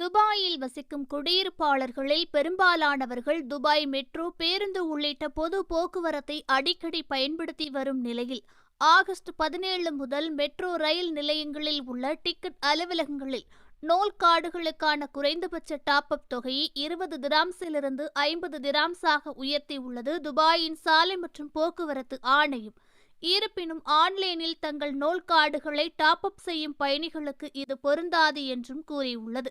துபாயில் வசிக்கும் குடியிருப்பாளர்களில் பெரும்பாலானவர்கள் துபாய் மெட்ரோ பேருந்து உள்ளிட்ட பொது போக்குவரத்தை அடிக்கடி பயன்படுத்தி வரும் நிலையில் ஆகஸ்ட் பதினேழு முதல் மெட்ரோ ரயில் நிலையங்களில் உள்ள டிக்கெட் அலுவலகங்களில் நோல் கார்டுகளுக்கான குறைந்தபட்ச டாப் அப் தொகையை இருபது திராம்ஸிலிருந்து ஐம்பது திராம்ஸாக உயர்த்தியுள்ளது துபாயின் சாலை மற்றும் போக்குவரத்து ஆணையம். இருப்பினும் ஆன்லைனில் தங்கள் நோல் கார்டுகளை டாப் அப் செய்யும் பயணிகளுக்கு இது பொருந்தாது என்றும் கூறியுள்ளது.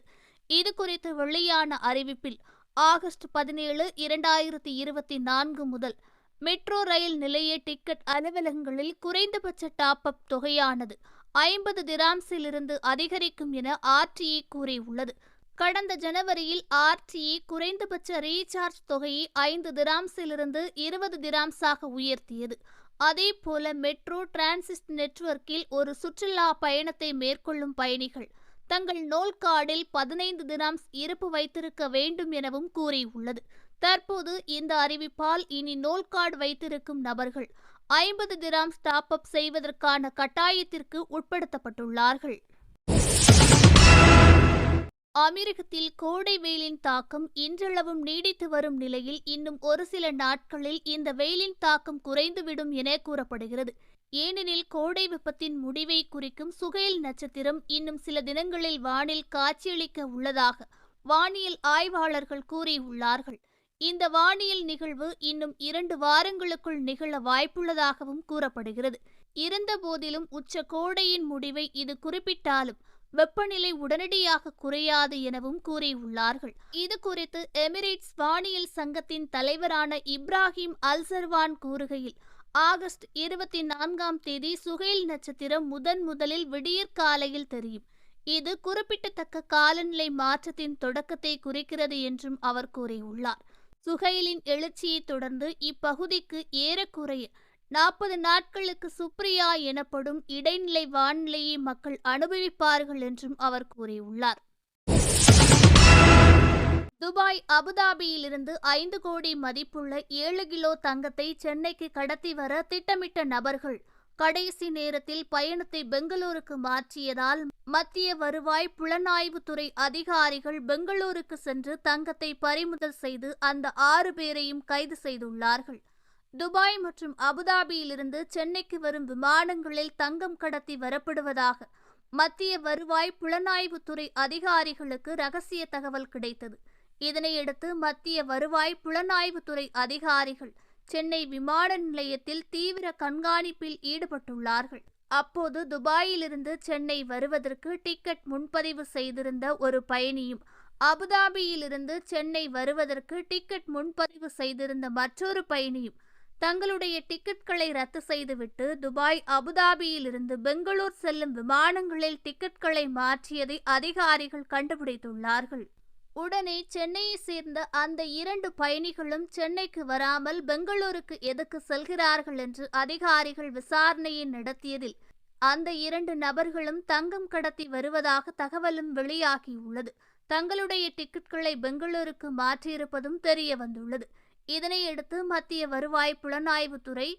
இது குறித்து வெளியான அறிவிப்பில் ஆகஸ்ட் பதினேழு இரண்டாயிரத்தி இருபத்தி நான்கு முதல் மெட்ரோ ரயில் நிலைய டிக்கெட் அலுவலகங்களில் குறைந்தபட்ச டாப் அப் தொகையானது ஐம்பது திராம்ஸிலிருந்து அதிகரிக்கும் என ஆர்டிஇ கூறியுள்ளது. கடந்த ஜனவரியில் ஆர்டிஇ குறைந்தபட்ச ரீசார்ஜ் தொகையை ஐந்து திராம்ஸிலிருந்து இருபது திராம்ஸாக உயர்த்தியது. அதேபோல மெட்ரோ டிரான்சிஸ்ட் நெட்வொர்க்கில் ஒரு சுற்றுலா பயணத்தை மேற்கொள்ளும் பயணிகள் தங்கள் நோல் கார்டில் பதினைந்து தினாம்ஸ் இருப்பு வைத்திருக்க வேண்டும் எனவும் கூறியுள்ளது. தற்போது இந்த அறிவிப்பால் இனி நோல் கார்டு வைத்திருக்கும் நபர்கள் ஐம்பது திராம்ஸ் டாப் அப் செய்வதற்கான கட்டாயத்திற்கு உட்படுத்தப்பட்டுள்ளார்கள். அமெரிக்கத்தில் கோடை வெயிலின் தாக்கம் இன்றளவும் நீடித்து வரும் நிலையில் இன்னும் ஒரு சில நாட்களில் இந்த வெயிலின் தாக்கம் குறைந்துவிடும் என கூறப்படுகிறது. ஏனெனில் கோடை வெப்பத்தின் முடிவை குறிக்கும் சுகையில் நட்சத்திரம் இன்னும் சில தினங்களில் வானில் காட்சியளிக்க உள்ளதாக வானியல் ஆய்வாளர்கள் கூறியுள்ளார்கள். இந்த வானியல் நிகழ்வு இன்னும் இரண்டு வாரங்களுக்குள் நிகழ வாய்ப்புள்ளதாகவும் கூறப்படுகிறது. இருந்தபோதிலும் உச்ச கோடையின் முடிவை இது குறிப்பிட்டாலும் வெப்பநிலை உடனடியாக குறையாது எனவும் கூறியுள்ளார்கள். இது குறித்து எமிரேட்ஸ் வானியல் சங்கத்தின் தலைவரான இப்ராஹிம் அல்சர்வான் கூறுகையில் ஆகஸ்ட் இருபத்தி நான்காம் தேதி சுகைல் நட்சத்திரம் முதன் முதலில் விடியற்காலையில் தெரியும். இது குறிப்பிடத்தக்க காலநிலை மாற்றத்தின் தொடக்கத்தை குறிக்கிறது என்றும் அவர் கூறியுள்ளார். சுகைலின் எழுச்சியை தொடர்ந்து இப்பகுதிக்கு ஏறக்குறைய நாற்பது நாட்களுக்கு சுப்ரியா எனப்படும் இடைநிலை வானிலையை மக்கள் அனுபவிப்பார்கள் என்றும் அவர் கூறியுள்ளார். துபாய் அபுதாபியிலிருந்து ஐந்து கோடி மதிப்புள்ள ஏழு கிலோ தங்கத்தை சென்னைக்கு கடத்தி வர திட்டமிட்ட நபர்கள் கடைசி நேரத்தில் பயணத்தை பெங்களூருக்கு மாற்றியதால் மத்திய வருவாய் புலனாய்வுத்துறை அதிகாரிகள் பெங்களூருக்கு சென்று தங்கத்தை பறிமுதல் செய்து அந்த ஆறு பேரையும் கைது செய்துள்ளார்கள். துபாய் மற்றும் அபுதாபியிலிருந்து சென்னைக்கு வரும் விமானங்களில் தங்கம் கடத்தி வரப்படுவதாக மத்திய வருவாய் புலனாய்வுத்துறை அதிகாரிகளுக்கு ரகசிய தகவல் கிடைத்தது. இதனையடுத்து மத்திய வருவாய் புலனாய்வுத்துறை அதிகாரிகள் சென்னை விமான நிலையத்தில் தீவிர கண்காணிப்பில் ஈடுபட்டுள்ளார்கள். அப்போது துபாயிலிருந்து சென்னை வருவதற்கு டிக்கெட் முன்பதிவு செய்திருந்த ஒரு பயணியும் அபுதாபியிலிருந்து சென்னை வருவதற்கு டிக்கெட் முன்பதிவு செய்திருந்த மற்றொரு பயணியும் தங்களுடைய டிக்கெட்களை ரத்து செய்துவிட்டு துபாய் அபுதாபியிலிருந்து பெங்களூர் செல்லும் விமானங்களில் டிக்கெட்களை மாற்றியதை அதிகாரிகள் கண்டுபிடித்துள்ளார்கள். உடனே சென்னையை சேர்ந்த அந்த இரண்டு பயணிகளும் சென்னைக்கு வராமல் பெங்களூருக்கு எதுக்கு செல்கிறார்கள் என்று அதிகாரிகள் விசாரணையை நடத்தியதில் அந்த இரண்டு நபர்களும் தங்கம் கடத்தி வருவதாக தகவலும் வெளியாகியுள்ளது. தங்களுடைய டிக்கெட்களை பெங்களூருக்கு மாற்றியிருப்பதும் தெரிய வந்துள்ளது இதனையடுத்து மத்திய வருவாய் புலனாய்வுத்துறை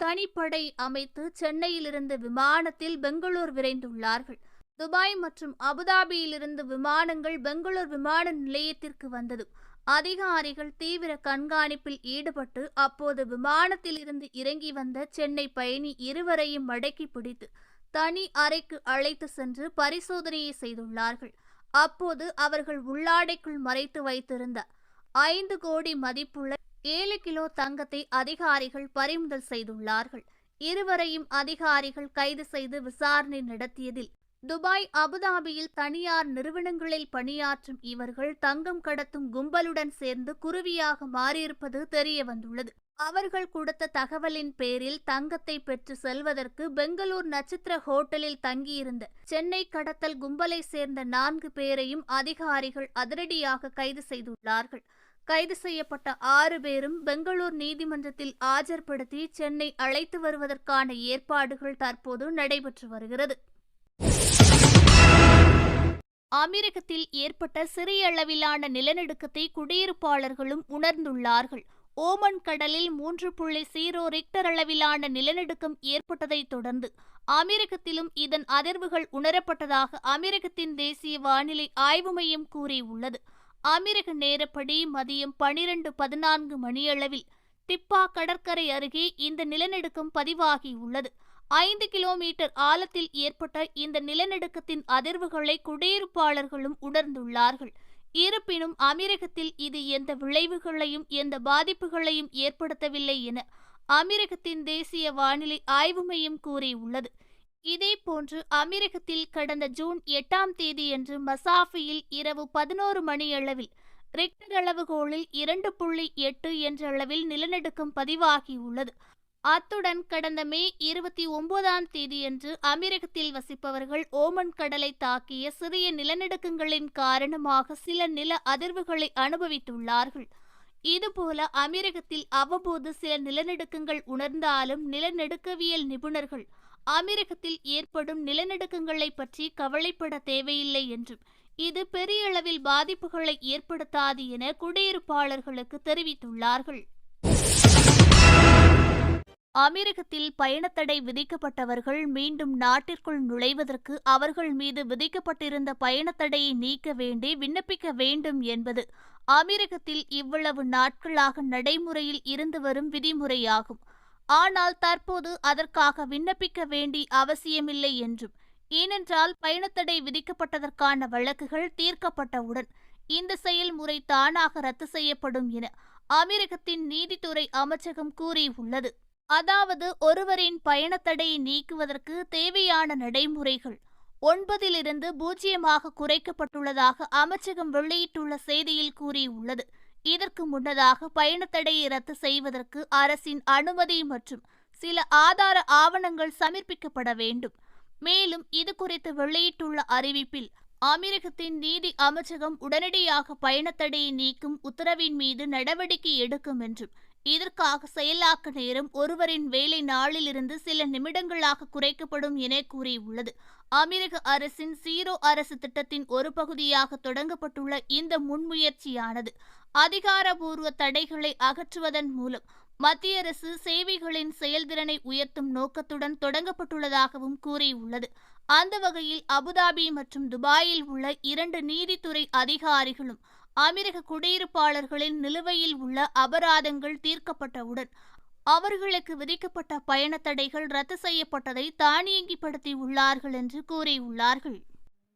தனிப்படை அமைத்து சென்னையிலிருந்து விமானத்தில் பெங்களூர் விரைந்துள்ளார்கள். துபாய் மற்றும் அபுதாபியிலிருந்து விமானங்கள் பெங்களூர் விமான நிலையத்திற்கு வந்தது. அதிகாரிகள் தீவிர கண்காணிப்பில் ஈடுபட்டு அப்போது விமானத்திலிருந்து இறங்கி வந்த சென்னை பயணி இருவரையும் மடக்கி பிடித்து தனி அறைக்கு அழைத்து சென்று பரிசோதனையை செய்துள்ளார்கள். அப்போது அவர்கள் உள்ளாடைக்குள் மறைத்து வைத்திருந்த ஐந்து கோடி மதிப்புள்ள ஏழு கிலோ தங்கத்தை அதிகாரிகள் பறிமுதல் செய்துள்ளார்கள். இருவரையும் அதிகாரிகள் கைது செய்து விசாரணை நடத்தியதில் துபாய் அபுதாபியில் தனியார் நிறுவனங்களில் பணியாற்றும் இவர்கள் தங்கம் கடத்தும் கும்பலுடன் சேர்ந்து குருவியாக மாறியிருப்பது தெரிய வந்துள்ளது அவர்கள் கொடுத்த தகவலின் பேரில் தங்கத்தை பெற்று செல்வதற்கு பெங்களூர் நட்சத்திர ஹோட்டலில் தங்கியிருந்த சென்னை கடத்தல் கும்பலை சேர்ந்த நான்கு பேரையும் அதிகாரிகள் அதிரடியாக கைது செய்துள்ளார்கள். கைது செய்யப்பட்ட ஆறு பேரும் பெங்களூர் நீதிமன்றத்தில் ஆஜர்படுத்தி சென்னை அழைத்து வருவதற்கான ஏற்பாடுகள் தற்போது நடைபெற்று வருகிறது. அமீரகத்தில் ஏற்பட்ட சிறிய அளவிலான நிலநடுக்கத்தை குடியிருப்பாளர்களும் உணர்ந்துள்ளார்கள். ஓமன் கடலில் மூன்று புள்ளி சீரோ ரிக்டர் அளவிலான நிலநடுக்கம் ஏற்பட்டதைத் தொடர்ந்து அமெரிக்கத்திலும் இதன் அதிர்வுகள் உணரப்பட்டதாக அமெரிக்கத்தின் தேசிய வானிலை ஆய்வு மையம் கூறியுள்ளது. அமெரிக்க நேரப்படி மதியம் பனிரெண்டு பதினான்கு மணியளவில் டிப்பா கடற்கரை அருகே இந்த நிலநடுக்கம் பதிவாகியுள்ளது ஐந்து கிலோமீட்டர் ஆழத்தில் ஏற்பட்ட இந்த நிலநடுக்கத்தின் அதிர்வுகளை குடியிருப்பாளர்களும் உணர்ந்துள்ளார்கள். இருப்பினும் அமீரகத்தில் இது எந்த விளைவுகளையும் எந்த பாதிப்புகளையும் ஏற்படுத்தவில்லை என அமீரகத்தின் தேசிய வானிலை ஆய்வு மையம் கூறியுள்ளது. இதேபோன்று அமீரகத்தில் கடந்த ஜூன் எட்டாம் தேதியன்று மசாஃபியில் இரவு பதினோரு மணியளவில் ரிக்டர் அளவுகோலில் இரண்டு புள்ளி எட்டு என்ற அளவில் நிலநடுக்கம் பதிவாகியுள்ளது. அத்துடன் கடந்த மே இருபத்தி ஒன்பதாம் தேதியன்று அமெரிக்கத்தில் வசிப்பவர்கள் ஓமன் கடலை தாக்கிய சிறிய நிலநடுக்கங்களின் காரணமாக சில நில அதிர்வுகளை அனுபவித்துள்ளார்கள். இதுபோல அமெரிக்கத்தில் அவ்வப்போது சில நிலநடுக்கங்கள் உணர்ந்தாலும் நிலநடுக்கவியல் நிபுணர்கள் அமெரிக்கத்தில் ஏற்படும் நிலநடுக்கங்களை பற்றி கவலைப்பட தேவையில்லை என்றும் இது பெரிய அளவில் பாதிப்புகளை ஏற்படுத்தாது என குடியிருப்பாளர்களுக்கு தெரிவித்துள்ளார்கள். அமெரிக்கத்தில் பயணத்தடை விதிக்கப்பட்டவர்கள் மீண்டும் நாட்டிற்குள் நுழைவதற்கு அவர்கள் மீது விதிக்கப்பட்டிருந்த பயணத்தடையை நீக்க வேண்டி விண்ணப்பிக்க வேண்டும் என்பது அமெரிக்கத்தில் இவ்வளவு நாட்களாக நடைமுறையில் இருந்து வரும் விதிமுறையாகும். ஆனால் தற்போது அதற்காக விண்ணப்பிக்க வேண்டி அவசியமில்லை என்றும் ஏனென்றால் பயணத்தடை விதிக்கப்பட்டதற்கான வழக்குகள் தீர்க்கப்பட்டவுடன் இந்த செயல்முறை தானாக ரத்து செய்யப்படும் என அமெரிக்கத்தின் நீதித்துறை அமைச்சகம் கூறியுள்ளது. அதாவது ஒருவரின் பயணத்தடையை நீக்குவதற்கு தேவையான நடைமுறைகள் ஒன்பதிலிருந்து பூஜ்ஜியமாக குறைக்கப்பட்டுள்ளதாக அமைச்சகம் வெளியிட்டுள்ள செய்தியில் கூறியுள்ளது. இதற்கு முன்னதாக பயணத்தடையை ரத்து செய்வதற்கு அரசின் அனுமதி மற்றும் சில ஆதார ஆவணங்கள் சமர்ப்பிக்கப்பட வேண்டும். மேலும் இது குறித்து வெளியிட்டுள்ள அறிவிப்பில் அமெரிக்கத்தின் நீதி அமைச்சகம் உடனடியாக பயணத்தடையை நீக்கும் உத்தரவின் மீது நடவடிக்கை எடுக்கும் என்றும் இதற்காக செயலாக்க நேரம் ஒருவரின் வேலை நாளிலிருந்து சில நிமிடங்களாக குறைக்கப்படும் என கூறியுள்ளது. அமெரிக்க அரசின் சீரோ அரசு திட்டத்தின் ஒரு பகுதியாக தொடங்கப்பட்டுள்ள இந்த முன்முயற்சியானது அதிகாரபூர்வ தடைகளை அகற்றுவதன் மூலம் மத்திய அரசு சேவைகளின் செயல்திறனை உயர்த்தும் நோக்கத்துடன் தொடங்கப்பட்டுள்ளதாகவும் கூறியுள்ளது. அந்த வகையில் அபுதாபி மற்றும் துபாயில் உள்ள இரண்டு நீதித்துறை அதிகாரிகளும் அமெரிக்க குடியிருப்பாளர்களின் நிலுவையில் உள்ள அபராதங்கள் தீர்க்கப்பட்டவுடன் அவர்களுக்கு விதிக்கப்பட்ட பயண தடைகள் ரத்து செய்யப்பட்டதை தானியங்கிப்படுத்தி உள்ளார்கள் என்று கூறியுள்ளார்கள்.